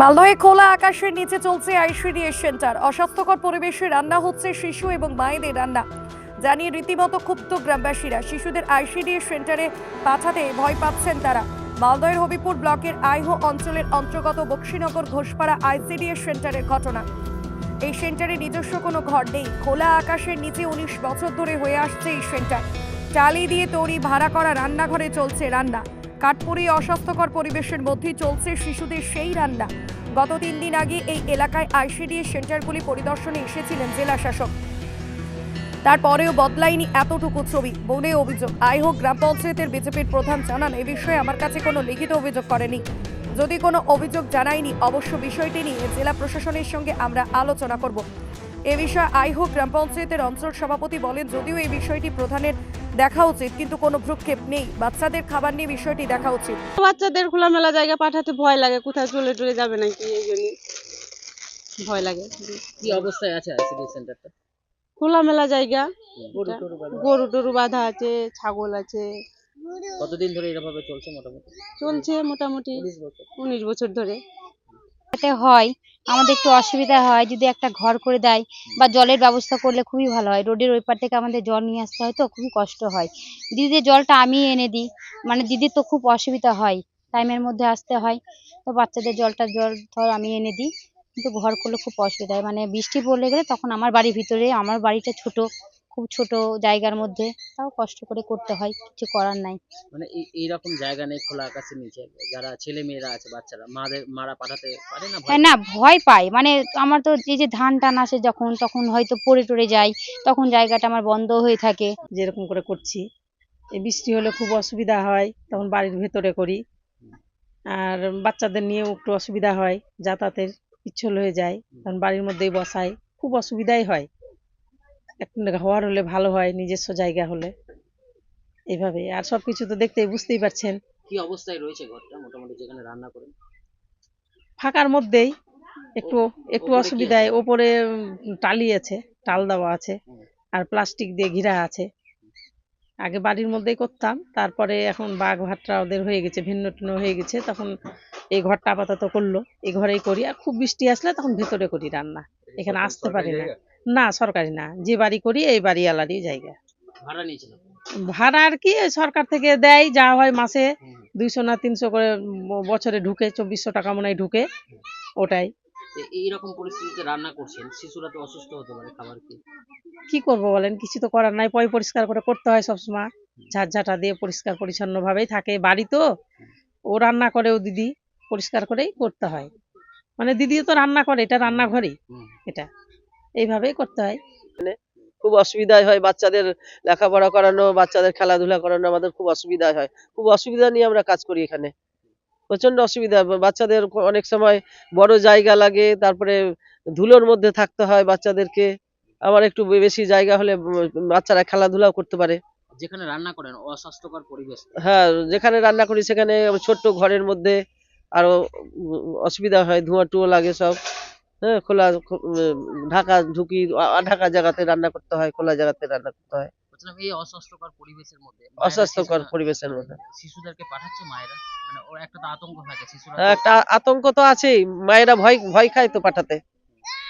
মালদহে খোলা আকাশের নিচে চলছে আইসিডিএস সেন্টার। অস্বাস্থ্যকর পরিবেশে রান্না হচ্ছে শিশু এবং মায়েদের রান্না। জানিয়ে রীতিমতো ক্ষুব্ধ গ্রামবাসীরা, শিশুদের আইসিডিএস সেন্টারে পাঠাতে ভয় পাচ্ছেন তারা। মালদহের হবিপুর ব্লকের আইহো অঞ্চলের অন্তর্গত বক্সিনগর ঘোষপাড়া আইসিডিএস সেন্টারের ঘটনা। এই সেন্টারে নিজস্ব কোনো ঘর নেই। খোলা আকাশের নিচে উনিশ বছর ধরে হয়ে আসছে এই সেন্টার। টালি দিয়ে তৈরি ভাড়া করা রান্নাঘরে চলছে রান্না। কাঠপুরি অস্বাস্থ্যকর পরিবেশের মধ্যেই চলছে শিশুদের সেই রান্না। গত তিন দিন আগে এই এলাকায় আইসিডিএস সেন্টারগুলি পরিদর্শনে এসেছিলেন জেলা শাসক। তারপরেও বদলায়নি এতটুকু ছবি, বলে অভিযোগ। আইহোক গ্রাম পঞ্চায়েতের বিজেপির প্রধান জানান, এ বিষয়ে আমার কাছে কোনো লিখিত অভিযোগ করেনি। যদি কোনো অভিযোগ জানায়নি, অবশ্য বিষয়টি নিয়ে জেলা প্রশাসনের সঙ্গে আমরা আলোচনা করব। এ বিষয়ে আইহোক গ্রাম পঞ্চায়েতের অঞ্চল সভাপতি বলেন, যদিও এই বিষয়টি প্রধানের দেখা উচিত কিন্তু কোনো ভ্রুক্ষেপ নেই। বাচ্চাদের খাবার নিয়ে বিষয়টি দেখা উচিত। বাচ্চাদের খোলামেলা জায়গা পাঠাতে ভয় লাগে কোথায় চলে টলে যাবে নাকি এই জন্য ভয় লাগে। কি অবস্থায় আছে আইসিডি সেন্টারটা? খোলামেলা জায়গা। গরু টরু বাঁধা। আছে। ছাগল আছে। কতদিন ধরে এরভাবে চলছে মোটামুটি? চলছে মোটামুটি উনিশ বছর ধরে। যাতে হয়, আমাদের একটু অসুবিধা হয়, যদি একটা ঘর করে দেয় বা জলের ব্যবস্থা করলে খুবই ভালো হয়। রোডের ওই পার থেকে আমাদের জল নিয়ে আসতে হয় তো, খুবই কষ্ট হয়। দিদিদের জলটা আমি এনে দিই মানে দিদির তো খুব অসুবিধা হয় টাইমের মধ্যে আসতে হয়। তো বাচ্চাদের জলটা, জল ধর আমি এনে দিই, কিন্তু ঘর করলে খুব অসুবিধা হয়। মানে বৃষ্টি পড়লে গেলে তখন আমার বাড়ির ভিতরে, আমার বাড়িটা ছোট খুব ছোট জায়গার মধ্যে তাও কষ্ট করে করতে হয় কিছু করার নাই। মানে এই- এইরকম জায়গা নেই খোলা আকাশের নিচে যারা ছেলে মেয়েরা আছে বাচ্চারা মাদের মারা পাঠাতে পারে না ভয়? হ্যাঁ না ভয় পায়। মানে আমার তো এই যে ধান টান আসে যখন তখন হয়তো পড়ে টরে যায় তখন জায়গাটা আমার বন্ধ হয়ে থাকে। যেরকম করে করছি এই বৃষ্টি হলে খুব অসুবিধা হয় তখন বাড়ির ভেতরে করি। আর বাচ্চাদের নিয়েও একটু অসুবিধা হয় যাতায়াতের পিছল হয়ে যায় তখন বাড়ির মধ্যেই বসাই খুব অসুবিধাই হয়। ঘর হলে ভালো হয় নিজস্ব জায়গা হলে। এইভাবে আর সব কিছু তো দেখতেই বুঝতেই পারছেন। কি অবস্থায় রয়েছে ঘরটা? মোটামুটি যেখানে রান্না করেন? ফাঁকার মধ্যেই। একটু একটু অসুবিধায়। ওপরে টালি আছে টাল দেওয়া আছে। আর প্লাস্টিক দিয়ে ঘিরা আছে। আগে বাড়ির মধ্যেই করতাম। তারপরে এখন বাঘ ভাটরা ওদের হয়ে গেছে ভিন্ন টিন্ন হয়ে গেছে। তখন এই ঘরটা আপাতত করল। এই ঘরেই করি। আর খুব বৃষ্টি আসলে তখন ভেতরে করি রান্না। এখানে আসতে পারি না। না সরকারি না। যে বাড়ি করি এই বাড়ি আলারই জায়গা। ভাড়া আর কি সরকার থেকে দেয় যা হয় মাসে দুইশো না তিনশো করে বছরে ঢুকে চব্বিশশো টাকা মনে হয় ঢুকে ওটাই। এইরকম পরিস্থিতিতে রান্না করছেন শিশুরা তো অসুস্থ হতে পারে খাবার কি? কি করব বলেন কিছু তো করার নাই পয় পরিষ্কার করে করতে হয় সবসময়। ঝাঁঝাটা দিয়ে পরিষ্কার পরিচ্ছন্ন ভাবেই থাকে বাড়ি তো। ও রান্না করে ও দিদি পরিষ্কার করেই করতে হয়। মানে দিদিও তো রান্না করে এটা রান্নাঘরই এটা। এইভাবেই করতে হয়। মানে খুব অসুবিধায় হয় বাচ্চাদের লেখাপড়া করানো বাচ্চাদের খেলাধুলা করানো আমাদের খুব অসুবিধা হয়। খুব অসুবিধা নিয়ে আমরা কাজ করি এখানে। প্রচণ্ড অসুবিধা। বাচ্চাদের অনেক সময় বড় জায়গা লাগে তারপরে ধুলোর মধ্যে থাকতে হয় বাচ্চাদেরকে। আবার একটু বে- বেশি জায়গা হলে বাচ্চারা খেলাধুলাও করতে পারে। যেখানে রান্না করেন অস্বাস্থ্যকর পরিবেশ। হ্যাঁ যেখানে রান্না করি সেখানে ছোট্ট ঘরের মধ্যে আরও অসুবিধা হয় ধোঁয়া টুয়ো লাগে সব। হ্যাঁ খোলা ঢাকা ঢুকি ঢাকা জায়গাতে রান্না করতে হয় খোলা জায়গাতে রান্না করতে হয়। এই অস্বাস্থ্যকর পরিবেশের মধ্যে অস্বাস্থ্যকর পরিবেশের মধ্যে। শিশুদেরকে পাঠাচ্ছে মায়েরা? মানে ওর একটা তো আতঙ্ক থাকে শিশুরা হ্যাঁ, একটা আতঙ্ক তো আছেই মায়েরা ভয় ভয় খায় তো পাঠাতে।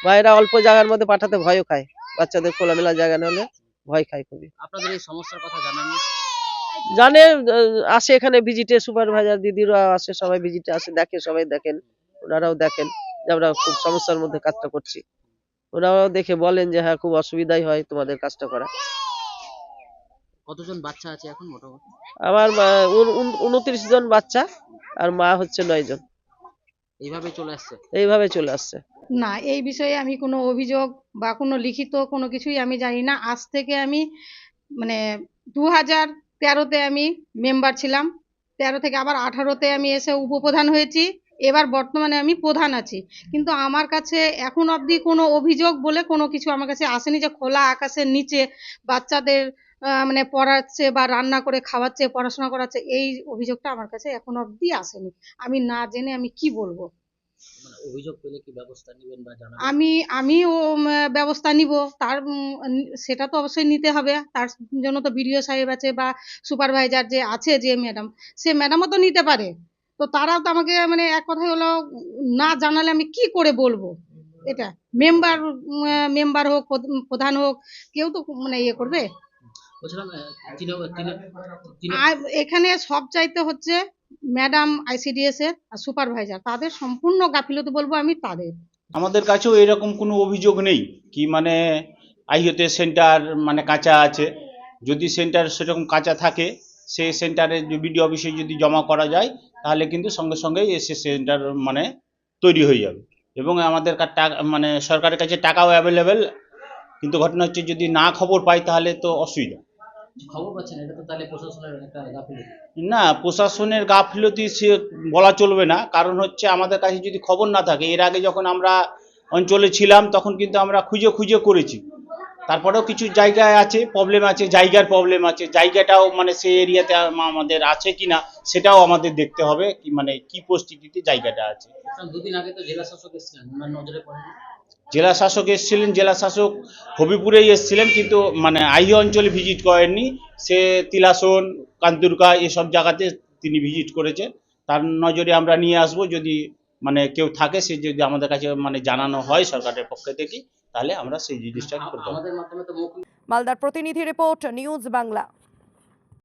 মায়েরা অল্প জায়গার মধ্যে পাঠাতে ভয়ও খায় বাচ্চাদের খোলামেলা জায়গা না হলে ভয় খায় খুবই। আপনাদের এই সমস্যার কথা জানাননি? জানে আসে এখানে ভিজিটে সুপারভাইজার দিদিরা আসে সবাই ভিজিটে আসে দেখে সবাই দেখেন ওনারাও দেখেন। যে আমরা খুব সমস্যার মধ্যে কাজটা করছি। ওনারাও দেখে বলেন যে হ্যাঁ খুব অসুবিধাই হয় তোমাদের কাজটা করা। কতজন বাচ্চা আছে এখন মোটামুটি? আমার উনত্রিশ জন বাচ্চা আর মা হচ্ছে নয় জন। এইভাবে চলে আসছে? এইভাবে চলে আসছে। না এই বিষয়ে আমি কোনো অভিযোগ বা কোনো লিখিত কোনো কিছুই আমি জানি না। আজ থেকে আমি মানে দু হাজার তেরোতে আমি মেম্বার ছিলাম। তেরো থেকে আবার আঠারোতে আমি এসে উপপ্রধান হয়েছি। এবার বর্তমানে আমি প্রধান আছি। কিন্তু আমার কাছে এখন অবধি কোনো অভিযোগ বলে কোনো কিছু আমার কাছে আসেনি যে খোলা আকাশের নিচে বাচ্চাদের মানে পড়াচ্ছে বা রান্না করে খাওয়াচ্ছে পড়াশোনা করাচ্ছে এই অভিযোগটা আমার কাছে এখন অবধি আসেনি। আমি না জেনে আমি কি বলব? মানে অভিযোগ পেলে কি ব্যবস্থা নেবেন বা জানাবেন? আমি আমিও ব্যবস্থা নিব। তার সেটা তো অবশ্যই নিতে হবে। তার জন্য তো বিডিও সাহেব আছে বা সুপারভাইজার যে আছে যে ম্যাডাম সে ম্যাডামও তো নিতে পারে। তো তারাও তো আমাকে মানে এক কথায় হলো না জানালে আমি কি করে বলব? এটা মেম্বার মেম্বার হোক প্রধ- প্রধান হোক কেউ তো মানে ইয়ে করবে? এখানে সব চাইতে হচ্ছে ম্যাডাম আইসিডিএস এর আর সুপারভাইজার। তাদের সম্পূর্ণ গাফিলতি বলব আমি তাদের। আমাদের কাছেও এরকম কোনো অভিযোগ নেই কি মানে আইওতে সেন্টার মানে কাঁচা আছে। যদি সেন্টার সেরকম কাঁচা থাকে সে সেন্টারে বিডিও অফিসে যদি জমা করা যায় তাহলে কিন্তু সঙ্গে সঙ্গেই এসে সেন্টার মানে তৈরি হয়ে যাবে। এবং আমাদের মানে সরকারের কাছে টাকাও অ্যাভেলেবেল কিন্তু ঘটনা হচ্ছে যদি না খবর পাই তাহলে তো অসুবিধা। খবর পাচ্ছেন এটা তো তাহলে প্রশাসনের একটা গাফিলতি। না প্রশাসনের গাফিলতি সে বলা চলবে না কারণ হচ্ছে আমাদের কাছে যদি খবর না থাকে এর আগে যখন আমরা অঞ্চলে ছিলাম তখন কিন্তু আমরা খুঁজে খুঁজে করেছি। তারপরেও কিছু জায়গায় আছে প্রবলেম আছে জায়গার প্রবলেম আছে। জায়গাটাও মানে সেই এরিয়াতে আমাদের আছে কিনা সেটাও আমাদের দেখতে হবে কি মানে কি পরিস্থিতিতে জায়গাটা আছে। বলছিলাম, দুদিন আগে তো জেলা শাসক এসেছিলেন ওনার নজরে পড়েনি? জেলা শাসক এসেছিলেন জেলা শাসক হবিপুরেই এসেছিলেন কিন্তু মানে আইহি অঞ্চলে ভিজিট করেননি। সে তিলাসন কান্তুরকা এসব জায়গাতে তিনি ভিজিট করেছেন। তার নজরে আমরা নিয়ে আসব যদি মানে কেউ থাকে সে যদি আমাদের কাছে মানে জানানো হয় সরকারের পক্ষ থেকে। তাহলে আমরা সেই জিনিসটা করতে মালদার প্রতিনিধি রিপোর্ট নিউজ বাংলা।